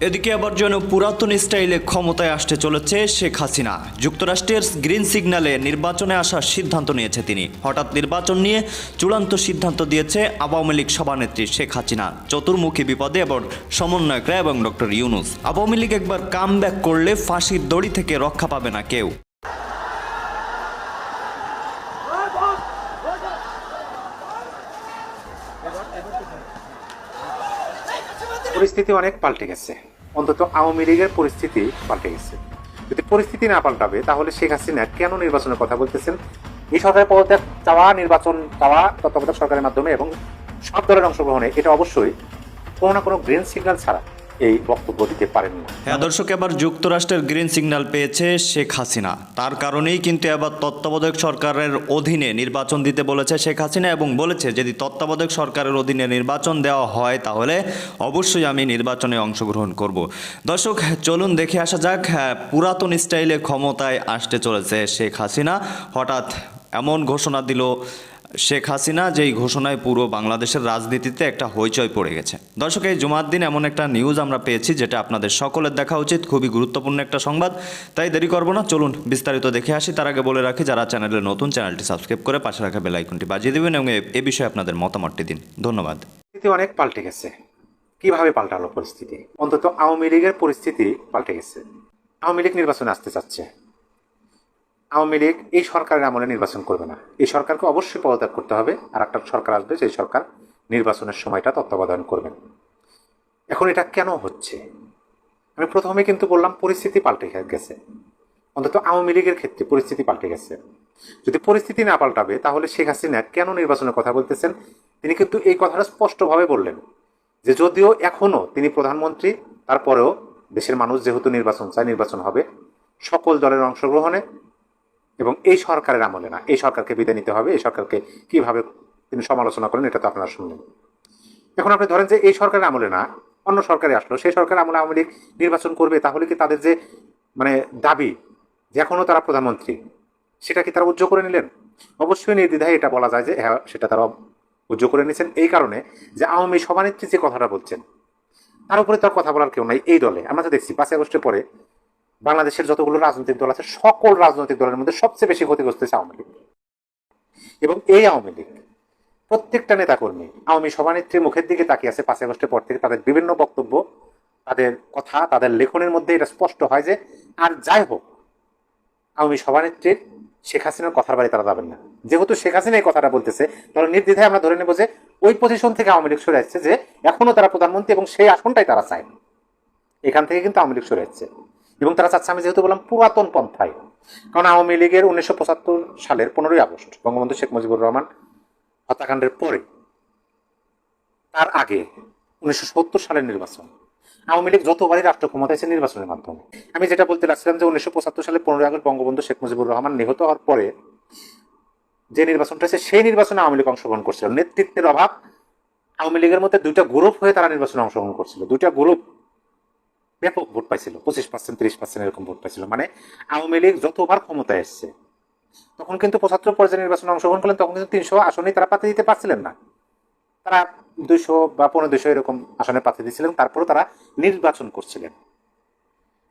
এদিকে আবার যেন পুরাতন স্টাইলে ক্ষমতায় আসতে চলেছে শেখ হাসিনা। যুক্তরাষ্ট্রের গ্রিন সিগন্যালে নির্বাচনে আসার সিদ্ধান্ত নিয়েছে তিনি। হঠাৎ নির্বাচন নিয়ে চূড়ান্ত সিদ্ধান্ত দিয়েছে আওয়ামী লীগ সভানেত্রী শেখ হাসিনা, চতুর্মুখী বিপদে এবং সমন্বয়করা এবং ডক্টর ইউনুস। আওয়ামী লীগ একবার কাম করলে ফাঁসির দড়ি থেকে রক্ষা পাবে না কেউ। পরিস্থিতি অনেক পাল্টে গেছে। অন্তত আওয়ামী লীগের পরিস্থিতি পাল্টে গেছে। যদি পরিস্থিতি না পাল্টাবে, তাহলে শেখ হাসিনা কেন নির্বাচনের কথা বলতেছেন? এই সরকারের পদত্যাগ চাওয়া, নির্বাচন চাওয়া, তত্ত্বাবধায়ক সরকারের মাধ্যমে এবং সব দলের অংশগ্রহণে, এটা অবশ্যই কোনো না কোনো গ্রিন সিগন্যাল ছাড়া এই বক্তব্য দিতে পারেন না হ্যাঁ দর্শক, এবার যুক্তরাষ্ট্রের গ্রিন সিগন্যাল পেয়েছে শেখ হাসিনা। তার কারণেই কিন্তু এবার তত্ত্বাবধায়ক সরকারের অধীনে নির্বাচন দিতে বলেছে শেখ হাসিনা এবং বলেছে, যদি তত্ত্বাবধায়ক সরকারের অধীনে নির্বাচন দেওয়া হয় তাহলে অবশ্যই আমি নির্বাচনে অংশগ্রহণ করব। দর্শক, চলুন দেখে আসা যাক পুরাতন স্টাইলে ক্ষমতায় আসতে চলেছে শেখ হাসিনা। হঠাৎ এমন ঘোষণা দিল শেখ হাসিনা যেই ঘোষণায় পুরো বাংলাদেশের রাজনীতিতে একটা হইচই পড়ে গেছে। দর্শক, এই জুমার দিন এমন একটা নিউজ আমরা পেয়েছি, যেটা আপনাদের সকলের দেখা উচিত। খুবই গুরুত্বপূর্ণ একটা সংবাদ। তাই দেরি করব না, চলুন বিস্তারিত দেখে আসি। তার আগে বলে রাখি, যারা চ্যানেলে নতুন চ্যানেলটি সাবস্ক্রাইব করে পাশে রাখা বেল আইকনটি বাজিয়ে দেবেন এবং এ- বিষয়ে আপনাদের মতামতটি দিন। ধন্যবাদ। অনেক পাল্টে গেছে। কীভাবে পাল্টালো পরিস্থিতি? অন্তত আওয়ামী লীগের পরিস্থিতি পাল্টে গেছে। আওয়ামী লীগ নির্বাচনে আসতে চাচ্ছে। আওয়ামী লীগ এই সরকারের আমলে নির্বাচন করবে না। এই সরকারকে অবশ্যই পদত্যাগ করতে হবে। আর একটা সরকার আসবে, সেই সরকার নির্বাচনের সময়টা তত্ত্বাবধান করবেন এখন এটা কেন হচ্ছে? আমি প্রথমে কিন্তু বললাম, পরিস্থিতি পাল্টে গেছে। অন্তত আওয়ামী লীগের ক্ষেত্রে পরিস্থিতি পাল্টে গেছে। যদি পরিস্থিতি না পাল্টাবে, তাহলে শেখ হাসিনা কেন নির্বাচনের কথা বলতেছেন? তিনি কিন্তু এই কথাটা স্পষ্টভাবে বললেন যে যদিও এখনও তিনি প্রধানমন্ত্রী, তারপরেও দেশের মানুষ যেহেতু নির্বাচন চায়, নির্বাচন হবে, সকল দলের অংশগ্রহণে এবং এই সরকারের আমলে না, এই সরকারকে বিদায় নিতে হবে, এই সরকারকে কীভাবে তিনি সমালোচনা করেন এটা তো আপনারা শুনলেন। এখন আপনি ধরেন যে এই সরকারের আমলে না, অন্য সরকারে আসলো, সেই সরকার আমলে আওয়ামী লীগ নির্বাচন করবে, তাহলে কি তাদের যে মানে দাবি, যে এখনও তারা প্রধানমন্ত্রী, সেটা কি তারা উজ্জ করে নিলেন? অবশ্যই নির্দ্বিধায় এটা বলা যায় যে হ্যাঁ সেটা তারা উজ্জ করে নিয়েছেন। এই কারণে যে আওয়ামী সভানেত্রী যে কথাটা বলছেন, তার উপরে তার কথা বলার কেউ নাই এই দলে। আমরা তো দেখছি, পাঁচই আগস্টের পরে বাংলাদেশের যতগুলো রাজনৈতিক দল আছে, সকল রাজনৈতিক দলের মধ্যে সবচেয়ে বেশি ক্ষতিগ্রস্ত হচ্ছে আওয়ামী লীগ। এবং এই আওয়ামী লীগ, প্রত্যেকটা নেতাকর্মী, আওয়ামী সভানেত্রীর মুখের দিকে তাকিয়ে আছে পাঁচই আগস্টের পর থেকে তাদের বিভিন্ন বক্তব্য, তাদের কথা, তাদের লেখনের মধ্যে এটা স্পষ্ট হয় যে, আর যাই হোক, আওয়ামী সভানেত্রীর শেখ হাসিনার কথার বাড়ি তারা যাবেন না। যেহেতু শেখ হাসিনা এই কথাটা বলতেছে, তাহলে নির্দ্বিধায় আমরা ধরে নেব যে, ওই পজিশন থেকে আওয়ামী লীগ সরে আসছে যে, এখনও তারা প্রধানমন্ত্রী এবং সেই আসনটাই তারা চায় এখান থেকে কিন্তু আওয়ামী লীগ সরে যাচ্ছে এবং তারা চাচ্ছে, আমি যেহেতু বললাম পুরাতন পন্থায় কারণ আওয়ামী লীগের উনিশশো পঁচাত্তর সালের পনেরোই আগস্ট, বঙ্গবন্ধু শেখ মুজিবুর রহমান হত্যাকাণ্ডের পরে, তার আগে উনিশশো সত্তর সালের নির্বাচন, আওয়ামী লীগ যতবারই রাষ্ট্র ক্ষমতায় এসে নির্বাচনের মাধ্যমে। আমি যেটা বলতে লাগছিলাম যে উনিশশো পঁচাত্তর সালে পনেরোই আগস্ট বঙ্গবন্ধু শেখ মুজিবুর রহমান নিহত হওয়ার পরে, যে নির্বাচনটা হয়েছে, সেই নির্বাচনে আওয়ামী লীগ অংশগ্রহণ করছিল। নেতৃত্বের অভাব, আওয়ামী লীগের মধ্যে দুইটা গ্রুপ হয়ে তারা নির্বাচনে অংশগ্রহণ করছিল। দুইটা গ্রুপ ব্যাপক ভোট পাইছিল, পঁচিশ পার্সেন্ট তিরিশ পার্সেন্ট এরকম ভোট পাইছিল। মানে আওয়ামী লীগ যতবার ক্ষমতায় এসছে, তখন কিন্তু পঁচাত্তর পর্যায়ে নির্বাচনে অংশগ্রহণ করলেন, তখন কিন্তু তিনশো আসনেই তারা পাতে দিতে পারছিলেন না। তারা দুইশো বা পনেরো, দুইশো এরকম আসনে পাতে দিয়েছিলেন তারপরেও তারা নির্বাচন করছিলেন।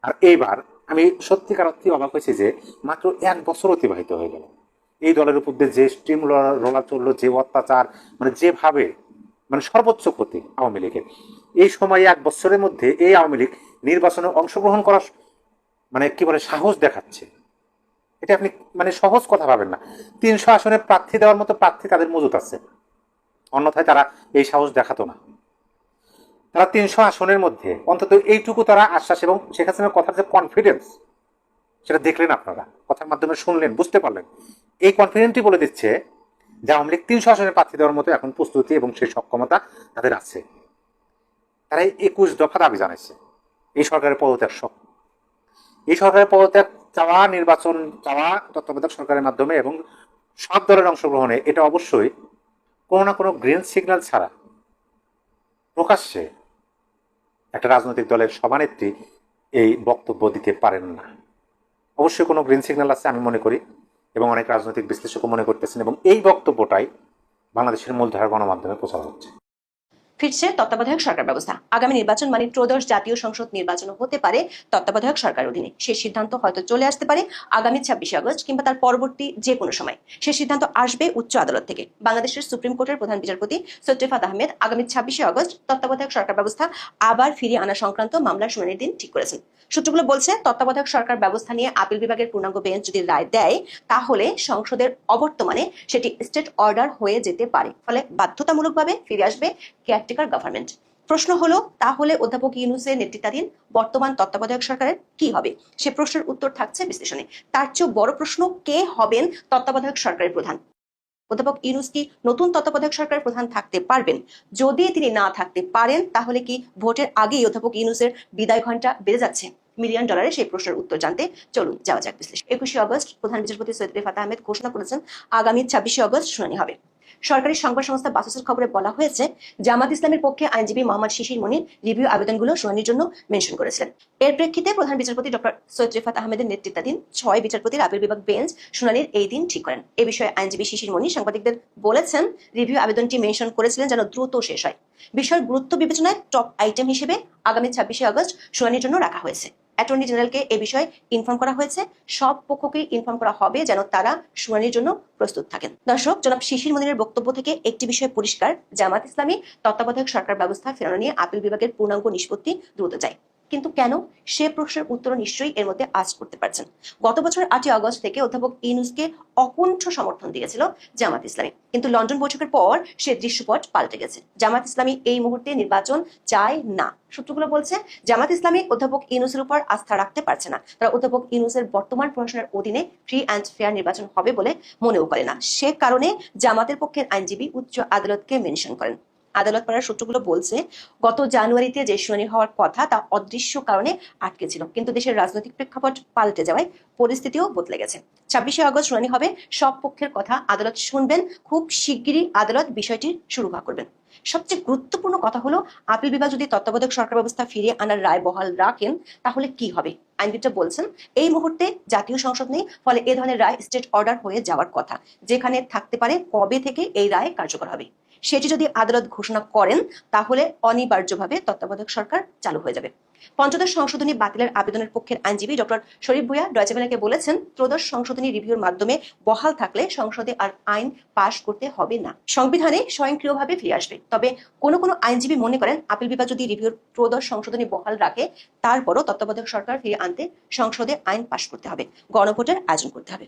আর এইবার আমি সত্যিকার অর্থে অবাক হয়েছি যে মাত্র এক বছর অতিবাহিত হয়ে গেল। এই দলের উপর দিয়ে যে স্টিম রোলা চলল, যে অত্যাচার মানে যেভাবে মানে সর্বোচ্চ ক্ষতি আওয়ামী লীগের। এই সময়ে এক বছরের মধ্যে এই আওয়ামী লীগ নির্বাচনে অংশগ্রহণ করার মানে কি বলে, সাহস দেখাচ্ছে। এটা আপনি মানে সহজ কথা ভাবেন না। তিনশো আসনে প্রার্থী দেওয়ার মতো প্রার্থী তাদের মজুত আছে। অন্যথায় তারা এই সাহস দেখাতো না। তারা তিনশো আসনের মধ্যে, অন্তত এইটুকু তারা আশ্বাস এবং শেখ হাসিনার কথার যে কনফিডেন্স সেটা দেখলেন আপনারা। কথার মাধ্যমে শুনলেন, বুঝতে পারলেন। এই কনফিডেন্টই বলে দিচ্ছে যে আওয়ামী লীগ তিনশো আসনে প্রার্থী দেওয়ার মতো এখন প্রস্তুতি এবং সেই সক্ষমতা তাদের আছে। তারা একুশ দফা দাবি জানাইছে। এই সরকারের পদত্যাগ সহ। এই সরকারের পদত্যাগ চাওয়া, নির্বাচন চাওয়া, তত্ত্বাবধায়ক সরকারের মাধ্যমে এবং সব দলের অংশগ্রহণে এটা অবশ্যই কোনো না কোনো গ্রিন সিগন্যাল ছাড়া প্রকাশ্যে একটা রাজনৈতিক দলের সভানেত্রী এই বক্তব্য দিতে পারেন না। অবশ্যই কোনো গ্রিন সিগন্যাল আছে আমি মনে করি এবং অনেক রাজনৈতিক বিশ্লেষকও মনে করতেছেন এবং এই বক্তব্যটাই বাংলাদেশের মূলধারা গণমাধ্যমে প্রচার হচ্ছে। ফিরছে তত্ত্বাবধায়ক সরকার ব্যবস্থা। আগামী নির্বাচন মানে ত্রয়োদশ জাতীয় সংসদ নির্বাচন হতে পারে তত্ত্বাবধায়ক সরকার অধীনে। সেই সিদ্ধান্ত হয়তো চলে আসতে পারে আগামী ছাব্বিশে আগস্ট কিংবা তার পরবর্তী যে কোনো সময়। সেই সিদ্ধান্ত আসবে উচ্চ আদালত থেকে। বাংলাদেশের সুপ্রিম কোর্টের প্রধান বিচারপতি সৈয়দ আহমেদ আগামী ছাব্বিশে আগস্ট তত্ত্বাবধায়ক সরকার ব্যবস্থা আবার ফিরিয়ে আনা সংক্রান্ত মামলার শুনানির দিন ঠিক করেছেন। সূত্রগুলো বলছে, তত্ত্বাবধায়ক সরকার ব্যবস্থা নিয়ে আপিল বিভাগের পূর্ণাঙ্গ বেঞ্চ যদি রায় দেয়, তাহলে সংসদের অবর্তমানে সেটি স্টেট অর্ডার হয়ে যেতে পারে। ফলে বাধ্যতামূলকভাবে ফিরে আসবে কেয়ারটেকার গভর্নমেন্ট প্রশ্ন হলো, তাহলে অধ্যাপক ইউনুসের নেতৃত্বাধীন বর্তমান তত্ত্বাবধায়ক সরকারের কি হবে? সে প্রশ্নের উত্তর থাকছে বিশ্লেষণে। তার চেয়েও বড় প্রশ্ন, কে হবেন তত্ত্বাবধায়ক সরকারের প্রধান? অধ্যাপক ইউনুস কি নতুন তত্ত্বাবধায়ক সরকারের প্রধান থাকতে পারবেন? যদি তিনি না থাকতে পারেন, তাহলে কি ভোটের আগেই অধ্যাপক ইউনুসের বিদায় ঘণ্টা বেড়ে যাচ্ছে? মিলিয়ন ডলারে সেই প্রশ্নের উত্তর জানতে চলুন যাওয়া যাক বিশ্লেষণ। একুশে আগস্ট প্রধান বিচারপতি সৈয়দ রেফাত আহমেদ ঘোষণা করেছেন, আগামী ছাব্বিশে আগস্ট শুনানি হবে। সরকারি সংবাদ সংস্থা বাসসের খবরে বলা হয়েছে জামাত ইসলামের পক্ষে আইনজীবী মোহাম্মদ শিশির মনির রিভিউ আবেদনগুলো শুনানির জন্য মেনশন করেছিলেন। এর প্রেক্ষিতে প্রধান বিচারপতি ডক্টর সৈয়দ রেফাত আহমেদের নেতৃত্বাধীন ছয় বিচারপতির আপিল বিভাগ বেঞ্চ শুনানির এই দিন ঠিক করেন। এ বিষয়ে আইনজীবী শিশির মনির সাংবাদিকদের বলেছেন, রিভিউ আবেদনটি মেনশন করেছিলেন যেন দ্রুত শেষ হয়। বিষয়ের গুরুত্ব বিবেচনায় টপ আইটেম হিসেবে আগামী ছাব্বিশে আগস্ট শুনানির জন্য রাখা হয়েছে। অ্যাটর্নি জেনারেলকে এ বিষয়ে ইনফর্ম করা হয়েছে। সব পক্ষকে ইনফর্ম করা হবে যেন তারা শুনানির জন্য প্রস্তুত থাকেন। দর্শক, জনাব শিশির মনিরের বক্তব্য থেকে একটি বিষয় পরিষ্কার। জামাত ইসলামী তত্ত্বাবধায়ক সরকার ব্যবস্থা ফেরানো নিয়ে আপিল বিভাগের পূর্ণাঙ্গ নিষ্পত্তি দ্রুত চায় কিন্তু কেন? সে প্রশ্নের উত্তর নিশ্চয়ই এর মধ্যে আজ করতে পারছেন। গত বছর আটই আগস্ট থেকে অধ্যাপক ইনুসকে অকুণ্ঠ সমর্থন দিয়েছিল জামাত ইসলামী। কিন্তু লন্ডন বৈঠকের পর সে দৃশ্যপট পাল্টে গেছে। জামাত ইসলামী এই মুহূর্তে নির্বাচন চায় না। সূত্রগুলো বলছে, জামাত ইসলামী অধ্যাপক ইনুসের উপর আস্থা রাখতে পারছে না। তারা অধ্যাপক ইনুসের বর্তমান প্রশাসনের অধীনে ফ্রি অ্যান্ড ফেয়ার নির্বাচন হবে বলে মনেও করে না। সে কারণে জামাতের পক্ষের আইনজীবী উচ্চ আদালতকে মেনশন করেন। আদালত পাড়ার সূত্রগুলো বলছে, গত জানুয়ারিতে যে শুনানি হওয়ার কথা তা অদৃশ্য কারণে আটকে ছিল। কিন্তু দেশের রাজনৈতিক প্রেক্ষাপট পাল্টে যাওয়ায় পরিস্থিতিও বদলে গেছে। ছাব্বিশে আগস্ট শুনানি হবে, সব পক্ষের কথা আদালত শুনবেন। খুব শিগগিরই আদালত বিষয়টি শুরু করবেন। সবচেয়ে গুরুত্বপূর্ণ কথা হলো, আপিল বিভাগ যদি তত্ত্বাবধায়ক সরকার ব্যবস্থা ফিরিয়ে আনার রায় বহাল রাখেন, তাহলে কি হবে? আইনবিদরা বলছেন, এই মুহূর্তে জাতীয় সংসদ নেই, ফলে এ ধরনের রায় স্টেট অর্ডার হয়ে যাওয়ার কথা। যেখানে থাকতে পারে কবে থেকে এই রায় কার্যকর হবে। সেটি যদি আদালত ঘোষণা করেন, তাহলে অনিবার্যভাবে তত্ত্বাবধায়ক সরকার চালু হয়ে যাবে। পঞ্চদশ সংশোধনী বাতিলের আবেদনের পক্ষের আইনজীবী ডক্টর শরীফ ভুইয়া ডয়চেবেলাকে বলেছেন, ত্রয়োদশ সংশোধনী রিভিউর মাধ্যমে বহাল থাকলে সংসদে আর আইন পাশ করতে হবে না। সংবিধানে স্বয়ংক্রিয়ভাবে ফিরে আসবে। তবে কোনো কোনো আইনজীবী মনে করেন, আপিল বিভাগ যদি রিভিউর ত্রয়োদশ সংশোধনী বহাল রাখে, তারপরও তত্ত্বাবধায়ক সরকার ফিরে আনতে সংসদে আইন পাশ করতে হবে। গণভোটের আয়োজন করতে হবে।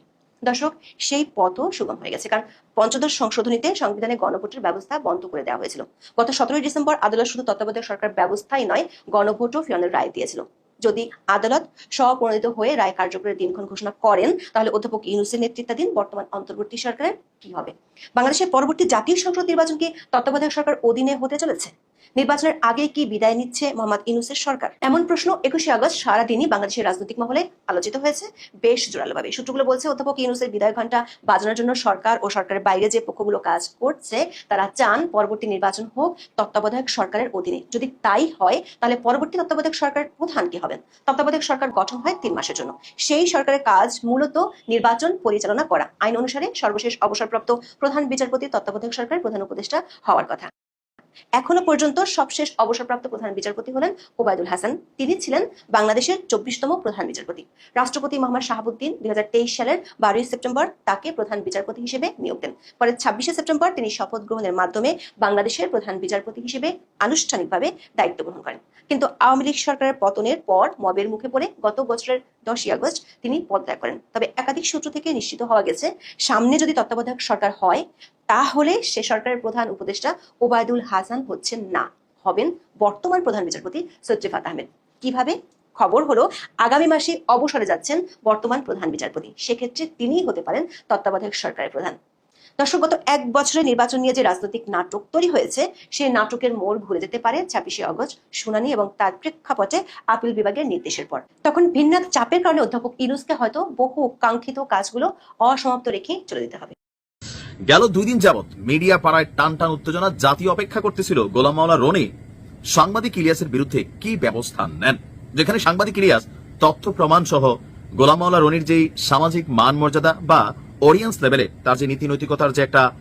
দর্শক, সেই পথও সুগম হয়ে গেছে। কারণ পঞ্চদশ সংশোধনীতে সংবিধানে গণভোটের ব্যবস্থা বন্ধ করে দেওয়া হয়েছিল। গত সতেরোই ডিসেম্বর আদালত শুধু তত্ত্বাবধায়ক সরকার ব্যবস্থাই নয়, গণভোটও ফিরানোর রায় দিয়েছিল। যদি আদালত স্বপ্রণোদিত হয়ে রায় কার্যকরের দিনক্ষণ ঘোষণা করেন, তাহলে অধ্যাপক ইউনুসের নেতৃত্বাধীন বর্তমান অন্তর্বর্তী সরকারের কি হবে? বাংলাদেশের পরবর্তী জাতীয় সংসদ নির্বাচন কি তত্ত্বাবধায়ক সরকার অধীনে হতে চলেছে? নির্বাচনের আগে কি বিদায় নিচ্ছে মোহাম্মদ ইনুসের সরকার? এমন প্রশ্ন একুশে আগস্ট সারাদিনই বাংলাদেশের রাজনৈতিক মহলে আলোচিত হয়েছে। বেশ জোরালোভাবে। সূত্রগুলো বলছে, অধ্যাপক ইনুসের বিদায় ঘণ্টা বাজানোর জন্য সরকার ও সরকারের বাইরে যে পক্ষগুলো কাজ করছে, তারা চান পরবর্তী নির্বাচন হোক তত্ত্বাবধায়ক সরকারের অধীনে। যদি তাই হয়, তাহলে পরবর্তী তত্ত্বাবধায়ক সরকার প্রধান কি হবেন? তত্ত্বাবধায়ক সরকার গঠন হয় তিন মাসের জন্য। সেই সরকারের কাজ মূলত নির্বাচন পরিচালনা করা। আইন অনুসারে সর্বশেষ অবসরপ্রাপ্ত প্রধান বিচারপতি তত্ত্বাবধায়ক সরকার প্রধান উপদেষ্টা হওয়ার কথা। এখনও পর্যন্ত সবশেষ অবসরপ্রাপ্ত প্রধান বিচারপতি হলেন ওবায়দুল হাসান। তিনি ছিলেন বাংলাদেশের চব্বিশতম প্রধান বিচারপতি। রাষ্ট্রপতি মোহাম্মদ শাহাবুদ্দিন দুই সালের বারোই সেপ্টেম্বর তাকে প্রধান বিচারপতি হিসেবে নিয়োগ দেন। পরে ছাব্বিশে সেপ্টেম্বর তিনি শপথ গ্রহণের মাধ্যমে বাংলাদেশের প্রধান বিচারপতি হিসেবে আনুষ্ঠানিকভাবে দায়িত্ব গ্রহণ করেন। কিন্তু আওয়ামী লীগ সরকারের পতনের পর মবের মুখে পড়ে গত বছরের দশই আগস্ট তিনি পদত্যাগ করেন। তবে একাধিক সূত্র থেকে নিশ্চিত হওয়া গেছে, সামনে যদি তত্ত্বাবধায়ক সরকার হয় তাহলে সে সরকারের প্রধান উপদেষ্টা ওবায়দুল হাসান হচ্ছেন না, হবেন বর্তমান প্রধান বিচারপতি সৈয়দ আহমেদ। কীভাবে? খবর হলো, আগামী মাসে অবসরে যাচ্ছেন বর্তমান প্রধান বিচারপতি। সেক্ষেত্রে তিনিই হতে পারেন তত্ত্বাবধায়ক সরকারের প্রধান। দর্শক, গত এক বছরে নির্বাচন নিয়ে যে রাজনৈতিক নাটক তৈরি হয়েছে সেই নাটকের মোড় ঘুরে যেতে পারে ছাব্বিশে অগস্ট, শুনানি এবং তার প্রেক্ষাপটে আপিল বিভাগের নির্দেশের পর। তখন ভিন্ন চাপের কারণে অধ্যাপক ইনুসকে হয়তো বহু কাঙ্ক্ষিত কাজগুলো অসমাপ্ত রেখে চলে যেতে হবে। গেল দুই দিন যাবৎ মিডিয়া পাড়ায় টান টান উত্তেজনা জাতীয় অপেক্ষা করতেছিল গোলাম মাওলা রনি। সাংবাদিক ইলিয়াসের বিরুদ্ধে কি ব্যবস্থা নেন? যেখানে সাংবাদিক ইলিয়াস, তথ্য প্রমাণ সহ গোলাম মাওলা রনির যেই সামাজিক মান মর্যাদা বা অডিয়েন্স লেভেলে তার যে নীতি নৈতিকতার যে একটা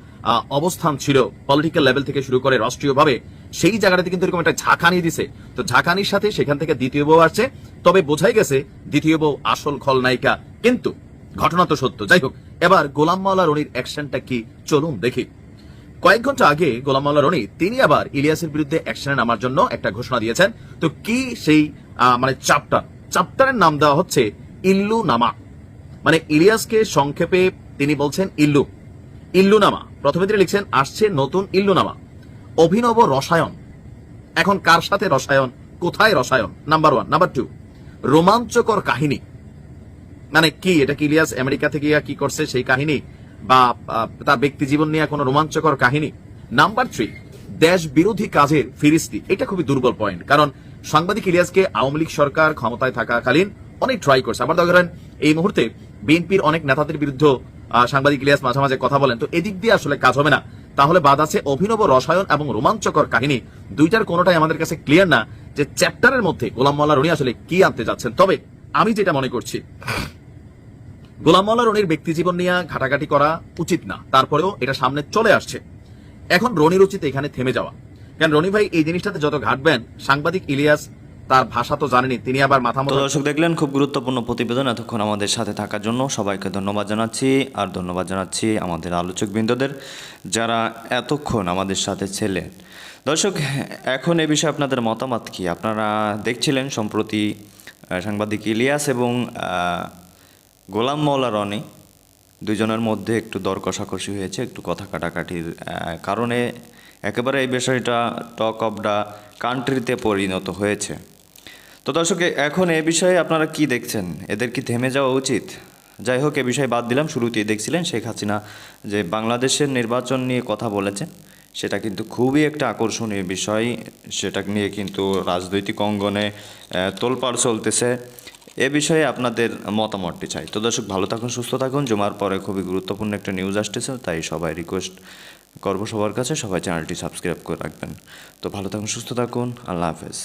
অবস্থান ছিল পলিটিক্যাল লেভেল থেকে শুরু করে রাষ্ট্রীয়ভাবে, সেই জায়গাটাতে কিন্তু এরকম একটা ঝাঁকানি দিছে। তো ঝাঁকানির সাথে সেখান থেকে দ্বিতীয় বউ আসছে। তবে বোঝাই গেছে দ্বিতীয় বউ আসল খলনায়িকা। কিন্তু ঘটনা তো সত্য। যাই হোক, এবার গোলাম মাওলা রনির অ্যাকশনটা কি? চলুন দেখি। কয়েক ঘণ্টা আগে গোলাম মাওলা রনি, তিনি আবার ইলিয়াসের বিরুদ্ধে অ্যাকশনে নামার জন্য একটা ঘোষণা দিয়েছেন। তো কি সেই মানে চাপ্টার চাপ্টারের নাম দেওয়া হচ্ছে ইল্লু নামা। মানে ইলিয়াসকে সংক্ষেপে তিনি বলছেন ইল্লু। ইল্লু নামা। প্রথমে তিনি লিখছেন, আসছে নতুন ইল্লু নামা। অভিনব রসায়ন। এখন কার সাথে রসায়ন? কোথায় রসায়ন? নাম্বার ওয়ান নাম্বার টু রোমাঞ্চকর কাহিনী। মানে কি, এটা কি ইলিয়াস আমেরিকা থেকে কি করছে সেই কাহিনী? বা তার ব্যক্তি জীবন নিয়ে কোনো রোমাঞ্চকর কাহিনী? নাম্বার থ্রি, দেশ বিরোধী কাজের ফিরিস্তি। এটা খুবই দুর্বল পয়েন্ট কারণ সাংবাদিক ইলিয়াসকে আওয়ামী লীগ সরকার ক্ষমতায় থাকাকালীন অনেক ট্রাই করছে। আবার ধরেন, এই মুহূর্তে বিএনপির অনেক নেতাদের বিরুদ্ধে সাংবাদিক ইলিয়াস মাঝে মাঝে কথা বলেন। তো এদিক দিয়ে আসলে কাজ হবে না। তাহলে বাদ আছে অভিনব রসায়ন এবং রোমাঞ্চকর কাহিনী। দুইটার কোনোটাই আমাদের কাছে ক্লিয়ার না যে চ্যাপ্টারের মধ্যে গোলাম মোল্লা রনি আসলে কি আনতে যাচ্ছেন। তবে আমি যেটা মনে করছি গোলাম মোল্লা রনির ব্যক্তি জীবন নিয়ে ঘাটাঘাটি করা উচিত না। তারপরেও এটা সামনে চলে আসছে। এখন রনির উচিত এখানে থেমে যাওয়া। কারণ রনি ভাই এই জিনিসটাতে যত ঘাটবেন সাংবাদিক ইলিয়াস তার ভাষা তো জানেনি তিনি আবার মাথা মতো দর্শক দেখলেন খুব গুরুত্বপূর্ণ প্রতিবেদন এতক্ষণ আমাদের সাথে থাকার জন্য সবাইকে ধন্যবাদ জানাচ্ছি আর ধন্যবাদ জানাচ্ছি আমাদের আলোচক বৃন্দদের যারা এতক্ষণ আমাদের সাথে ছিলেন। দর্শক এখন এ বিষয়ে আপনাদের মতামত কি? আপনারা দেখছিলেন সম্প্রতি সাংবাদিক ইলিয়াস এবং আহ, গোলাম মৌলা রনি দুজনের মধ্যে একটু দর কষাকষি হয়েছে, একটু কথা কাটাকাটির কারণে একেবারে এই বিষয়টা টক অফ দ্য কান্ট্রিতে পরিণত হয়েছে। তো দর্শক, এখন এ বিষয়ে আপনারা কি দেখছেন? এদের কি থেমে যাওয়া উচিত? যাই হোক, এ বিষয়ে বাদ দিলাম, শুরুতেই দেখছিলেন শেখ হাসিনা যে বাংলাদেশের নির্বাচন নিয়ে কথা বলেছে সেটা কিন্তু খুবই একটা আকর্ষণীয় বিষয়, সেটা নিয়ে কিন্তু রাজনৈতিক অঙ্গনে তোলপাড় চলতেছে। এ বিষয়ে আপনাদের মতামতটি চাই। তো দর্শক, ভালো থাকুন, সুস্থ থাকুন। জমার পরে খুবই গুরুত্বপূর্ণ একটা নিউজ আসতেছে, তাই সবাই রিকোয়েস্ট করব সবার কাছে। সবাই চ্যানেলটি সাবস্ক্রাইব করে রাখবেন। তো ভালো থাকুন, সুস্থ থাকুন। আল্লাহ হাফেজ।